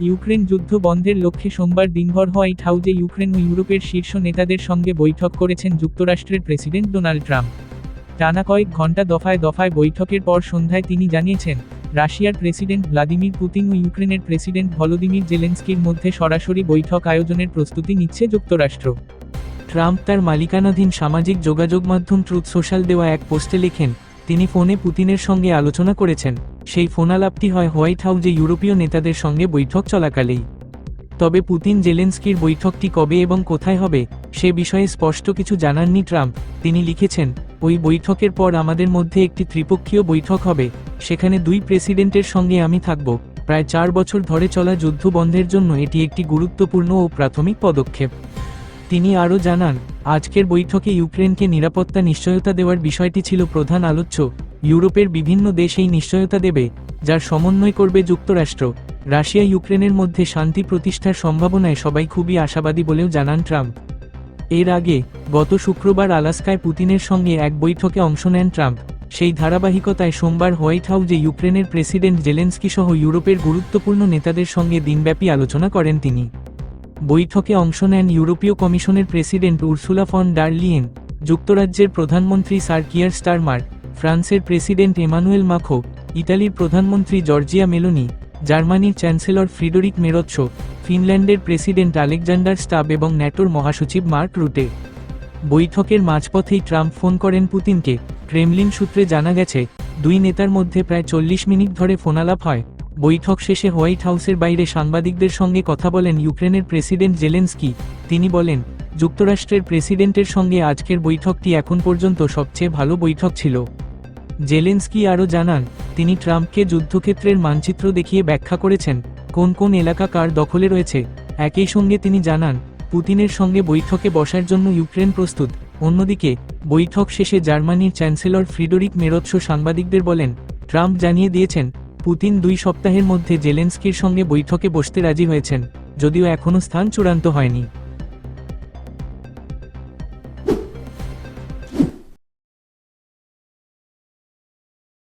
Ukraine যুদ্ধ বন্ধের লক্ষ্যে সোমবার দিনভর হোয়াইট হাউজে ইউক্রেন ও ইউরোপের শীর্ষ নেতাদের সঙ্গে বৈঠক করেছেন যুক্তরাষ্ট্রের প্রেসিডেন্ট ডোনাল্ড ট্রাম্প। টানা কয়েক ঘণ্টা দফায় দফায় বৈঠকের পর সন্ধ্যায় তিনি জানিয়েছেন, রাশিয়ার প্রেসিডেন্ট ভ্লাদিমির পুতিন ও ইউক্রেনের প্রেসিডেন্ট ভলোদিমির জেলেন্সকির মধ্যে সরাসরি বৈঠক আয়োজনের প্রস্তুতি নিচ্ছে যুক্তরাষ্ট্র। ট্রাম্প তার মালিকানাধীন সামাজিক যোগাযোগ মাধ্যম ট্রুথ সোশ্যাল দেওয়া এক পোস্টে লেখেন তিনি ফোনে পুতিনের সঙ্গে আলোচনা করেছেন। সেই ফোনালাপটি হয় হোয়াইট হাউজে ইউরোপীয় নেতাদের সঙ্গে বৈঠক চলাকালেই। তবে পুতিন জেলেন্সকির বৈঠকটি কবে এবং কোথায় হবে, সে বিষয়ে স্পষ্ট কিছু জানাননি ট্রাম্প। তিনি লিখেছেন, ওই বৈঠকের পর আমাদের মধ্যে একটি ত্রিপক্ষীয় বৈঠক হবে, সেখানে দুই প্রেসিডেন্টের সঙ্গে আমি থাকব। প্রায় চার বছর ধরে চলা যুদ্ধ বন্ধের জন্য এটি একটি গুরুত্বপূর্ণ ও প্রাথমিক পদক্ষেপ। তিনি আরও জানান, আজকের বৈঠকে ইউক্রেনকে নিরাপত্তা নিশ্চয়তা দেওয়ার বিষয়টি ছিল প্রধান আলোচ্য। ইউরোপের বিভিন্ন দেশ এই নিশ্চয়তা দেবে, যার সমন্বয় করবে যুক্তরাষ্ট্র। রাশিয়া ইউক্রেনের মধ্যে শান্তি প্রতিষ্ঠার সম্ভাবনায় সবাই খুবই আশাবাদী বলেও জানান ট্রাম্প। এর আগে, গত শুক্রবার আলাস্কায় পুতিনের সঙ্গে এক বৈঠকে অংশ নেন ট্রাম্প। সেই ধারাবাহিকতায় সোমবার হোয়াইট হাউজে ইউক্রেনের প্রেসিডেন্ট জেলেন্সকি সহ ইউরোপের গুরুত্বপূর্ণ নেতাদের সঙ্গে দিনব্যাপী আলোচনা করেন তিনি। বৈঠকে অংশ নেন ইউরোপীয় কমিশনের president Ursula von der Leyen, যুক্তরাজ্যের প্রধানমন্ত্রী স্যার কিয়ার স্টারমার, ফ্রান্সের প্রেসিডেন্ট এমানুয়েল মাখো, ইতালির প্রধানমন্ত্রী জর্জিয়া মেলোনি, জার্মানির চ্যান্সেলর ফ্রিডরিক মেরৎস, ফিনল্যান্ডের প্রেসিডেন্ট আলেকজান্ডার স্টাব এবং ন্যাটোর মহাসচিব মার্ক রুটে। বৈঠকের মাঝপথেই ট্রাম্প ফোন করেন পুতিনকে। ক্রেমলিন সূত্রে জানা গেছে, দুই নেতার মধ্যে প্রায় চল্লিশ মিনিট ধরে ফোনালাপ হয়। বৈঠক শেষে হোয়াইট হাউসের বাইরে সাংবাদিকদের সঙ্গে কথা বলেন ইউক্রেনের প্রেসিডেন্ট জেলেন্সকি। তিনি বলেন, যুক্তরাষ্ট্রের প্রেসিডেন্টের সঙ্গে আজকের বৈঠকটি এখন পর্যন্ত সবচেয়ে ভালো বৈঠক ছিল। জেলেন্সকি আরও জানান, তিনি ট্রাম্পকে যুদ্ধক্ষেত্রের মানচিত্র দেখিয়ে ব্যাখ্যা করেছেন, কোন কোন এলাকা কার দখলে রয়েছে। একই সঙ্গে তিনি জানান, পুতিনের সঙ্গে বৈঠকে বসার জন্য ইউক্রেন প্রস্তুত। অন্যদিকে, বৈঠক শেষে জার্মানির চ্যান্সেলর ফ্রিডরিক মেরৎস সাংবাদিকদের বলেন, ট্রাম্প জানিয়ে দিয়েছেন পুতিন দুই সপ্তাহের মধ্যে জেলেন্সকির সঙ্গে বৈঠকে বসতে রাজি হয়েছেন, যদিও এখনও স্থান চূড়ান্ত হয়নি।